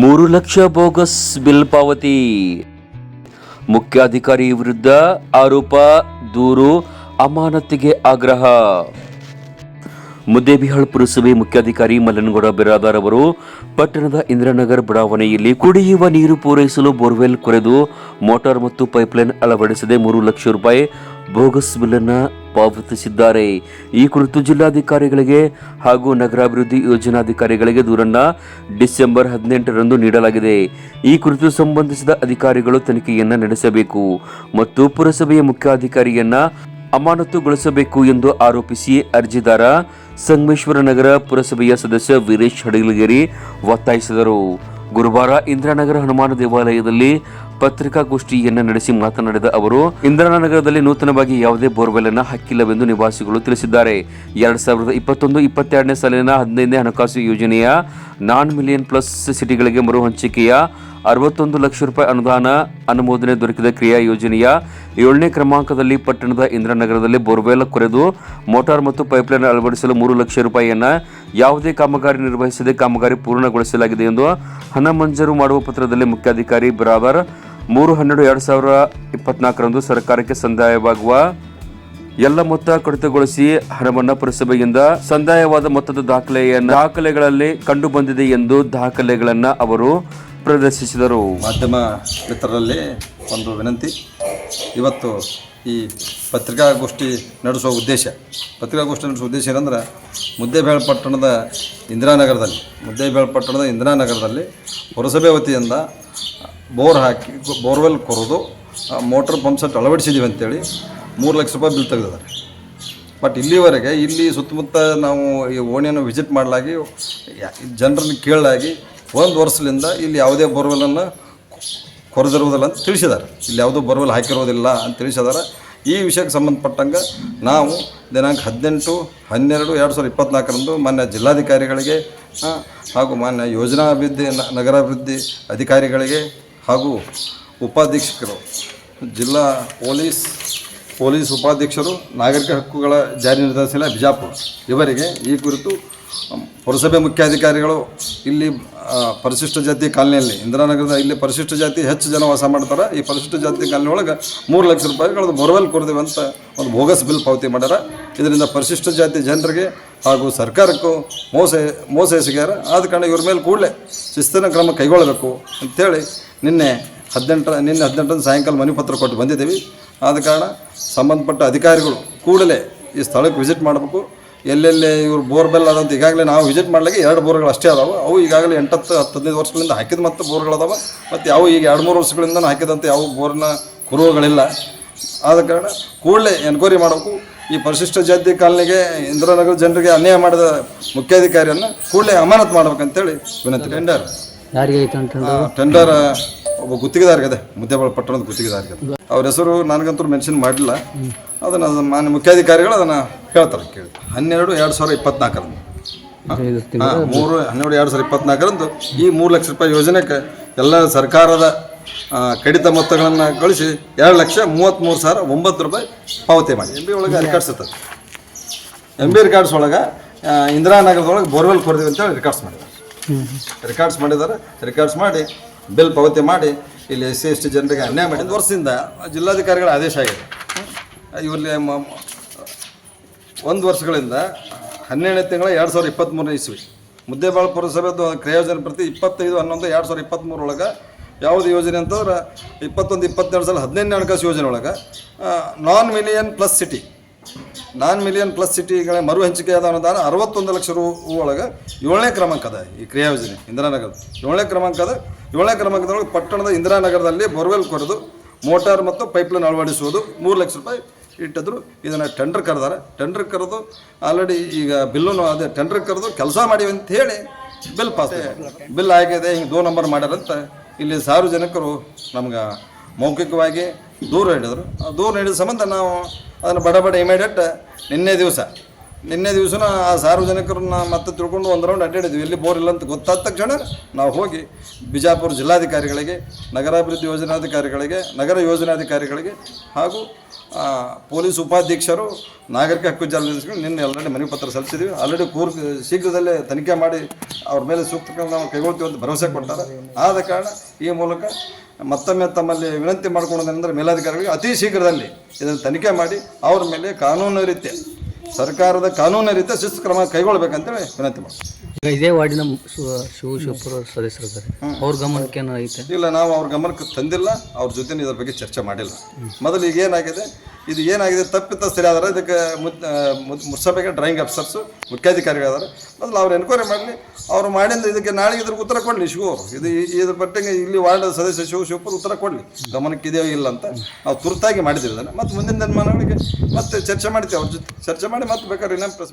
ಮೂರು lakh bogus bill ಪಾವತಿ. ಮುಖ್ಯಾಧಿಕಾರಿ ವಿರುದ್ಧ ಆರೋಪ, ದೂರು, ಅಮಾನತಿಗೆ ಆಗ್ರಹ. ಮುದ್ದೇಬಿಹಾಳ್ ಪುರಸಭೆ ಮುಖ್ಯಾಧಿಕಾರಿ ಮಲ್ಲನಗೌಡ ಬಿರಾದಾರ್ ಅವರು, ಪಟ್ಟಣದ ಇಂದ್ರನಗರ್ ಬಡಾವಣೆಯಲ್ಲಿ ಕುಡಿಯುವ ನೀರು ಪೂರೈಸಲು ಬೋರ್ವೆಲ್ ಕೊರೆದು ಮೋಟಾರ್ ಮತ್ತು ಪೈಪ್ಲೈನ್ ಅಳವಡಿಸದೆ ಮೂರು ಲಕ್ಷ ರೂಪಾಯಿ ಬೋಗಸ್ ಬಿಲ್ ಪಾವತಿಸಿದ್ದಾರೆ. ಈ ಕುರಿತು ಜಿಲ್ಲಾಧಿಕಾರಿಗಳಿಗೆ ಹಾಗೂ ನಗರಾಭಿವೃದ್ಧಿ ಯೋಜನಾಧಿಕಾರಿಗಳಿಗೆ ದೂರನ್ನ ಡಿಸೆಂಬರ್ ಹದಿನೆಂಟರಂದು ನೀಡಲಾಗಿದೆ. ಈ ಕುರಿತು ಸಂಬಂಧಿಸಿದ ಅಧಿಕಾರಿಗಳು ತನಿಖೆಯನ್ನ ನಡೆಸಬೇಕು ಮತ್ತು ಪುರಸಭೆಯ ಮುಖ್ಯಾಧಿಕಾರಿಯನ್ನ ಅಮಾನತುಗೊಳಿಸಬೇಕು ಎಂದು ಆರೋಪಿಸಿ ಅರ್ಜಿದಾರ ಸಂಗಮೇಶ್ವರ ನಗರ ಪುರಸಭೆಯ ಸದಸ್ಯ ವೀರೇಶ್ ಹಡಗಲಗೇರಿ ಒತ್ತಾಯಿಸಿದರು. ಗುರುವಾರ ಇಂದಿರಾನಗರ ಹನುಮಾನ ದೇವಾಲಯದಲ್ಲಿ ಪತ್ರಿಕಾಗೋಷ್ಠಿಯನ್ನ ನಡೆಸಿ ಮಾತನಾಡಿದ ಅವರು ಇಂದಿರಾನಗರದಲ್ಲಿ ನೂತನವಾಗಿ ಯಾವುದೇ ಬೋರ್ವೆಲ್ ಅನ್ನ ಹಾಕಿಲ್ಲವೆಂದು ನಿವಾಸಿಗಳು ತಿಳಿಸಿದ್ದಾರೆ. ಎರಡ್ ಸಾವಿರದ ಇಪ್ಪತ್ತೊಂದು ಇಪ್ಪತ್ತೆರಡನೇ ಸಾಲಿನ ಹದಿನೈದನೇ ಹಣಕಾಸು ಯೋಜನೆಯ ನಾನ್ ಮಿಲಿಯನ್ ಪ್ಲಸ್ ಸಿಟಿಗಳಿಗೆ ಮರು ಹಂಚಿಕೆಯ ಅರವತ್ತೊಂದು ಲಕ್ಷ ರೂಪಾಯಿ ಅನುದಾನ ಅನುಮೋದನೆ ದೊರಕಿದ ಕ್ರಿಯಾ ಯೋಜನೆಯ ಏಳನೇ ಕ್ರಮಾಂಕದಲ್ಲಿ ಪಟ್ಟಣದ ಇಂದ್ರನಗರದಲ್ಲಿ ಬೋರ್ವೆಲ್ ಕೊರೆದು ಮೋಟಾರ್ ಮತ್ತು ಪೈಪ್ಲೈನ್ ಅಳವಡಿಸಲು ಮೂರು ಲಕ್ಷ ರೂಪಾಯಿಯನ್ನು ಯಾವುದೇ ಕಾಮಗಾರಿ ನಿರ್ವಹಿಸದೆ ಕಾಮಗಾರಿ ಪೂರ್ಣಗೊಳಿಸಲಾಗಿದೆ ಎಂದು ಹಣ ಮಂಜೂರು ಮಾಡುವ ಪತ್ರದಲ್ಲಿ ಮುಖ್ಯಾಧಿಕಾರಿ ಬಿರಾದರ್ ಮೂರು ಹನ್ನೆರಡು ಎರಡು ಸಾವಿರ ಇಪ್ಪತ್ನಾಲ್ಕರಂದು ಸರ್ಕಾರಕ್ಕೆ ಸಂದಾಯವಾಗುವ ಎಲ್ಲ ಮೊತ್ತ ಕಡಿತಗೊಳಿಸಿ ಹಣವನ್ನು ಪುರಸಭೆಯಿಂದ ಸಂದಾಯವಾದ ಮೊತ್ತದ ದಾಖಲೆಯನ್ನು ದಾಖಲೆಗಳಲ್ಲಿ ಕಂಡು ಬಂದಿದೆ ಎಂದು ದಾಖಲೆಗಳನ್ನು ಅವರು ಪ್ರದರ್ಶಿಸಿದರು. ಮಾಧ್ಯಮ ಮಿತ್ರರಲ್ಲಿ ಒಂದು ವಿನಂತಿ, ಇವತ್ತು ಈ ಪತ್ರಿಕಾಗೋಷ್ಠಿ ನಡೆಸುವ ಉದ್ದೇಶ, ಪತ್ರಿಕಾಗೋಷ್ಠಿ ನಡೆಸುವ ಉದ್ದೇಶ ಏನಂದ್ರೆ ಮುದ್ದೇಬೇಳ ಪಟ್ಟಣದ ಇಂದಿರಾನಗರದಲ್ಲಿ ಮುದ್ದೇಬೇಳ ಪಟ್ಟಣದ ಇಂದಿರಾನಗರದಲ್ಲಿ ಪುರಸಭೆ ವತಿಯಿಂದ ಬೋರ್ ಹಾಕಿ ಬೋರ್ವೆಲ್ ಕೊರೋದು ಮೋಟ್ರ್ ಪಂಪ್ ಸೆಟ್ ಅಳವಡಿಸಿದ್ದೀವಿ ಅಂತೇಳಿ ಮೂರು ಲಕ್ಷ ರೂಪಾಯಿ ಬಿಲ್ ತೆಗೆದಿದ್ದಾರೆ. ಬಟ್ ಇಲ್ಲಿವರೆಗೆ ಇಲ್ಲಿ ಸುತ್ತಮುತ್ತ ನಾವು ಈ ಓಣಿಯನ್ನು ವಿಸಿಟ್ ಮಾಡಲಾಗಿ ಜನರನ್ನು ಕೇಳಲಾಗಿ ಒಂದು ವರ್ಷದಿಂದ ಇಲ್ಲಿ ಯಾವುದೇ ಬೋರ್ವೆಲನ್ನು ಕೊರೆದಿರುವುದಿಲ್ಲ ಅಂತ ತಿಳಿಸಿದ್ದಾರೆ. ಇಲ್ಲಿ ಯಾವುದೋ ಬೋರ್ವೆಲ್ ಹಾಕಿರೋದಿಲ್ಲ ಅಂತ ತಿಳಿಸಿದ್ದಾರೆ. ಈ ವಿಷಯಕ್ಕೆ ಸಂಬಂಧಪಟ್ಟಂಗೆ ನಾವು ದಿನಾಂಕ ಹದಿನೆಂಟು, ಹನ್ನೆರಡು, ಎರಡು ಸಾವಿರದ ಇಪ್ಪತ್ತ್ನಾಲ್ಕರಂದು ಮಾನ್ಯ ಜಿಲ್ಲಾಧಿಕಾರಿಗಳಿಗೆ ಹಾಗೂ ಮಾನ್ಯ ಯೋಜನಾಭಿವೃದ್ಧಿ ನ- ನಗರಾಭಿವೃದ್ಧಿ ಅಧಿಕಾರಿಗಳಿಗೆ ಹಾಗೂ ಉಪಾಧೀಕ್ಷಕರು ಜಿಲ್ಲಾ ಪೊಲೀಸ್ ಪೊಲೀಸ್ ಉಪಾಧ್ಯಕ್ಷರು, ನಾಗರಿಕ ಹಕ್ಕುಗಳ ಜಾರಿ ನಿರ್ದೇಶನ ಬಿಜಾಪುರ. ಇವರಿಗೆ ಈ ಕುರಿತು ಪುರಸಭೆ ಮುಖ್ಯಾಧಿಕಾರಿಗಳು ಇಲ್ಲಿ ಪರಿಶಿಷ್ಟ ಜಾತಿ ಕಾಲನಿಯಲ್ಲಿ, ಇಂದಿರಾನಗರದ ಇಲ್ಲಿ ಪರಿಶಿಷ್ಟ ಜಾತಿ ಹೆಚ್ಚು ಜನ ವಾಸ ಮಾಡ್ತಾರೆ. ಈ ಪರಿಶಿಷ್ಟ ಜಾತಿ ಕಾಲನಿ ಒಳಗೆ ಮೂರು ಲಕ್ಷ ರೂಪಾಯಿಗಳದ್ದು ಬೋರ್ವೆಲ್ ಕೊಡ್ದೇವೆ ಅಂತ ಒಂದು ಬೋಗಸ್ ಬಿಲ್ ಪಾವತಿ ಮಾಡ್ಯಾರ. ಇದರಿಂದ ಪರಿಶಿಷ್ಟ ಜಾತಿ ಜನರಿಗೆ ಹಾಗೂ ಸರ್ಕಾರಕ್ಕೂ ಮೋಸ ಮೋಸ ಎಸಗ್ಯಾರ ಆದ ಕಾರಣ ಇವ್ರ ಮೇಲೆ ಕೂಡಲೇ ಶಿಸ್ತಿನ ಕ್ರಮ ಕೈಗೊಳ್ಳಬೇಕು ಅಂಥೇಳಿ ನಿನ್ನೆ ಹದಿನೆಂಟರ, ನಿನ್ನೆ ಹದಿನೆಂಟರಂದು ಸಾಯಂಕಾಲ ಮನವಿ ಪತ್ರ ಕೊಟ್ಟು ಬಂದಿದ್ದೀವಿ. ಆದ ಕಾರಣ ಸಂಬಂಧಪಟ್ಟ ಅಧಿಕಾರಿಗಳು ಕೂಡಲೇ ಈ ಸ್ಥಳಕ್ಕೆ ವಿಸಿಟ್ ಮಾಡಬೇಕು. ಎಲ್ಲೆಲ್ಲಿ ಇವರು ಬೋರ್ವೆಲ್ ಆದಂತ ಈಗಾಗಲೇ ನಾವು ವಿಸಿಟ್ ಮಾಡಲಿಕ್ಕೆ ಎರಡು ಬೋರ್ಗಳು ಅಷ್ಟೇ ಅದಾವೆ. ಅವು ಈಗಾಗಲೇ ಎಂಟತ್ತು ಹತ್ತು ಹದಿನೈದು ವರ್ಷಗಳಿಂದ ಹಾಕಿದ ಮತ್ತು ಬೋರ್ಗಳು ಅದಾವೆ. ಮತ್ತು ಯಾವ ಈಗ ಎರಡು, ಮೂರು ವರ್ಷಗಳಿಂದ ಹಾಕಿದಂಥ ಯಾವ ಬೋರ್ನ ಕುರುಹುಗಳಿಲ್ಲ. ಆದ ಕಾರಣ ಕೂಡಲೇ ಎನ್ಕ್ವೈರಿ ಮಾಡಬೇಕು. ಈ ಪರಿಶಿಷ್ಟ ಜಾತಿ ಕಾಲನಿಗೆ ಇಂದಿರಾನಗರ ಜನರಿಗೆ ಅನ್ಯಾಯ ಮಾಡಿದ ಮುಖ್ಯಾಧಿಕಾರಿಯನ್ನು ಕೂಡಲೇ ಅಮಾನತು ಮಾಡ್ಬೇಕಂತೇಳಿ ವಿನಂತಿ ಟೆಂಡರ್ ಯಾರಿಗೆ ಟೆಂಡರ್ ಒಬ್ಬ ಗುತ್ತಿಗೆದಾರ್ಗಿದೆ ಮುದ್ದೇಬಾಳ ಪಟ್ಟಣದ ಗುತ್ತಿಗೆದಾರ್ಗಿದೆ ಅವ್ರ ಹೆಸರು ನನಗಂತೂ ಮೆನ್ಷನ್ ಮಾಡಲಿಲ್ಲ ಅದನ್ನು ಮಾನ್ಯ ಮುಖ್ಯಾಧಿಕಾರಿಗಳು ಅದನ್ನು ಹೇಳ್ತಾರೆ ಕೇಳಿ. ಹನ್ನೆರಡು ಎರಡು ಸಾವಿರ ಇಪ್ಪತ್ನಾಲ್ಕರಂದು. ಮೂರು ಹನ್ನೆರಡು ಎರಡು ಸಾವಿರ ಇಪ್ಪತ್ನಾಲ್ಕರಂದು ಈ ಮೂರು ಲಕ್ಷ ರೂಪಾಯಿ ಯೋಜನೆಗೆ ಎಲ್ಲ ಸರ್ಕಾರದ ಕಡಿತ ಮೊತ್ತಗಳನ್ನು ಗಳಿಸಿ ಎರಡು ಲಕ್ಷ ಮೂವತ್ತ್ಮೂರು ಸಾವಿರ ಒಂಬತ್ತು ರೂಪಾಯಿ ಪಾವತಿ ಮಾಡಿ. ಎಂ ಬಿ ಒಳಗೆ ರೆಕಾರ್ಡ್ಸ್ ಇರ್ತದೆ. ಎಂ ಬಿ ರೆಕಾರ್ಡ್ಸ್ ಒಳಗೆ ಇಂದಿರಾನಗರದೊಳಗೆ ಬೋರ್ವೆಲ್ ಕೊಡ್ತೀವಿ ಅಂತೇಳಿ ರೆಕಾರ್ಡ್ಸ್ ಮಾಡಿದ್ದಾರೆ. ರೆಕಾರ್ಡ್ಸ್ ಮಾಡಿದ್ದಾರೆ. ರೆಕಾರ್ಡ್ಸ್ ಮಾಡಿ ಬಿಲ್ ಪಾವತಿ ಮಾಡಿ ಇಲ್ಲಿ ಎಸ್ ಸಿ ಎಸ್ ಟಿ ಜನರಿಗೆ ಅನ್ಯಾಯ ಮಾಡಿ ಒಂದು ವರ್ಷದಿಂದ ಜಿಲ್ಲಾಧಿಕಾರಿಗಳ ಆದೇಶ ಆಗಿದೆ. ಇವರಲ್ಲಿ ಒಂದು ವರ್ಷಗಳಿಂದ ಹನ್ನೆರಡನೇ ತಿಂಗಳ ಎರಡು ಸಾವಿರದ ಇಪ್ಪತ್ತ್ಮೂರನೇ ಇಸ್ವಿ. ಮುದ್ದೇಬಾಳ ಪುರಸಭೆದು ಕ್ರಯೋಜನ ಪ್ರತಿ ಇಪ್ಪತ್ತೈದು ಹನ್ನೊಂದು ಎರಡು ಸಾವಿರದ ಇಪ್ಪತ್ತ್ಮೂರೊಳಗೆ ಯಾವುದು ಯೋಜನೆ ಅಂತಂದ್ರೆ ಇಪ್ಪತ್ತೊಂದು, ಇಪ್ಪತ್ತೆರಡು ಸಲ ಹದಿನೈದನೇ ಹಣಕಾಸು ಯೋಜನೆ ಒಳಗೆ non million plus city non million plus ಸಿಟಿಗಳ ಮರು ಹಂಚಿಕೆಯಾದ ಅನುದಾನ ಅರವತ್ತೊಂದು ಲಕ್ಷ ರೂ ಒಳಗೆ ಏಳನೇ ಕ್ರಮಾಂಕ ಅದ ಈ ಕ್ರಿಯಾ ಯೋಜನೆ, ಇಂದಿರಾನಗರದ. ಏಳನೇ ಕ್ರಮಾಂಕ ಅದ. ಏಳನೇ ಕ್ರಮಾಂಕದೊಳಗೆ ಪಟ್ಟಣದ ಇಂದಿರಾನಗರದಲ್ಲಿ ಬೋರ್ವೆಲ್ ಕೊರೆದು ಮೋಟಾರ್ ಮತ್ತು ಪೈಪ್ಲೈನ್ ಅಳವಡಿಸುವುದು. ಮೂರು ಲಕ್ಷ ರೂಪಾಯಿ ಇಟ್ಟಿದ್ರು. ಇದನ್ನು ಟೆಂಡರ್ ಕರೆದಾರೆ. ಟೆಂಡರ್ ಕರೆದು ಆಲ್ರೆಡಿ ಈಗ ಬಿಲ್ಲನ್ನು ಅದೇ ಟೆಂಡರ್ ಕರೆದು ಕೆಲಸ ಮಾಡಿವಿ ಅಂತ ಹೇಳಿ ಬಿಲ್ ಪಾಸ್ ಬಿಲ್ ಆಗಿದೆ, ಹಿಂಗೆ ದೋ ನಂಬರ್ ಮಾಡ್ಯಾರಂತ ಇಲ್ಲಿ ಸಾರ್ವಜನಿಕರು ನಮ್ಗೆ ಮೌಖಿಕವಾಗಿ ದೂರ ಹಿಡಿದ್ರು. ಆ ದೂರ ಹಿಡಿದ ಸಂಬಂಧ ನಾವು ಅದನ್ನು ಬಡ ಬಡ ಇಮಿಡಿಯೇಟ್ ನಿನ್ನೆ ದಿವಸ ನಿನ್ನೆ ದಿವಸನ ಆ ಸಾರ್ವಜನಿಕರನ್ನ ಮತ್ತೆ ತಿಳ್ಕೊಂಡು ಒಂದು ರೌಂಡ್ ಅಡ್ಡಾಡಿದ್ವಿ. ಎಲ್ಲಿ ಬೋರ್ ಇಲ್ಲ ಅಂತ ಗೊತ್ತಾದ ತಕ್ಷಣ ನಾವು ಹೋಗಿ ಬಿಜಾಪುರ ಜಿಲ್ಲಾಧಿಕಾರಿಗಳಿಗೆ, ನಗರಾಭಿವೃದ್ಧಿ ಯೋಜನಾಧಿಕಾರಿಗಳಿಗೆ, ನಗರ ಯೋಜನಾಧಿಕಾರಿಗಳಿಗೆ ಹಾಗೂ ಪೊಲೀಸ್ ಉಪಾಧ್ಯಕ್ಷರು, ನಾಗರಿಕ ಹಕ್ಕು ಜಾಲದಲ್ಲಿ ನಿನ್ನೆ ಆಲ್ರೆಡಿ ಮನವಿ ಪತ್ರ ಸಲ್ಲಿಸಿದ್ವಿ. ಆಲ್ರೆಡಿ ಕೂರ್, ಶೀಘ್ರದಲ್ಲೇ ತನಿಖೆ ಮಾಡಿ ಅವ್ರ ಮೇಲೆ ಸೂಕ್ತ ಕ್ರಮ ನಾವು ಕೈಗೊಳ್ತೀವಿ ಅಂತ ಭರವಸೆ ಕೊಟ್ಟಾರೆ. ಆದ ಕಾರಣ ಈ ಮೂಲಕ ಮತ್ತೊಮ್ಮೆ ತಮ್ಮಲ್ಲಿ ವಿನಂತಿ ಮಾಡ್ಕೊಳ್ಳೋದಂದ್ರೆ ಮೇಲಾಧಿಕಾರಿಗಳಿಗೆ ಅತಿ ಶೀಘ್ರದಲ್ಲಿ ಇದನ್ನು ತನಿಖೆ ಮಾಡಿ ಅವ್ರ ಮೇಲೆ ಕಾನೂನು ರೀತ್ಯ ಸರ್ಕಾರದ ಕಾನೂನು ರೀತಿಯ ಶಿಸ್ತು ಕ್ರಮ ಕೈಗೊಳ್ಬೇಕಂತೇಳಿ ವಿನಂತಿ ಮಾಡ್ತೀವಿ ಈಗ ಇದೇ ವಾರ್ಡಿನ ಶಿವ ಸದಸ್ಯರು ಸದಸ್ಯರಿದ್ದಾರೆ ಅವ್ರ ಗಮನಕ್ಕೆ ಏನೋ ಐತೆ? ಇಲ್ಲ ನಾವು ಅವ್ರ ಗಮನಕ್ಕೆ ತಂದಿಲ್ಲ ಅವ್ರ ಜೊತೆ ಇದ್ರ ಬಗ್ಗೆ ಚರ್ಚೆ ಮಾಡಿಲ್ಲ. ಮೊದಲು ಈಗ ಏನಾಗಿದೆ ಇದು ಏನಾಗಿದೆ ತಪ್ಪಿತ ಸರಿ ಆದ್ರೆ ಇದಕ್ಕೆ ಮುನ್ಸಭೆಗೆ ಡ್ರಾಯಿಂಗ್ ಆಫೀಸರ್ಸು ಮುಖ್ಯಾಧಿಕಾರಿಗಳಾದ್ರೆ. ಮೊದಲು ಅವ್ರು ಎನ್ಕ್ವೈರಿ ಮಾಡಲಿ ಅವ್ರು ಮಾಡಿದ ಇದಕ್ಕೆ ನಾಳೆ ಇದ್ರಿಗೆ ಉತ್ತರ ಕೊಡಲಿ ಶಿವ ಇದು ಇದ್ರ ಪಟ್ಟಿಗೆ ಇಲ್ಲಿ ವಾರ್ಡ್ ಸದಸ್ಯ ಶಿವ ಶಿವಪುರ ಉತ್ತರ ಕೊಡಲಿ. ಗಮನಕ್ಕೆ ಇದೆಯೋ ಇಲ್ಲ ಅಂತ ನಾವು ತುರ್ತಾಗಿ ಮಾಡಿದ್ದೀವಿ ಅದನ್ನು ಮತ್ತು ಮುಂದಿನ ದಿನಮಾನಗಳಿಗೆ ಮತ್ತೆ ಚರ್ಚೆ ಮಾಡ್ತೀವಿ ಅವ್ರ ಜೊತೆ. ಚರ್ಚೆ ಮಾಡಿ ಮತ್ತೆ ಬೇಕಾದ್ರೆ ಇನ್ನೊಂದು ಪ್ರೆಸ್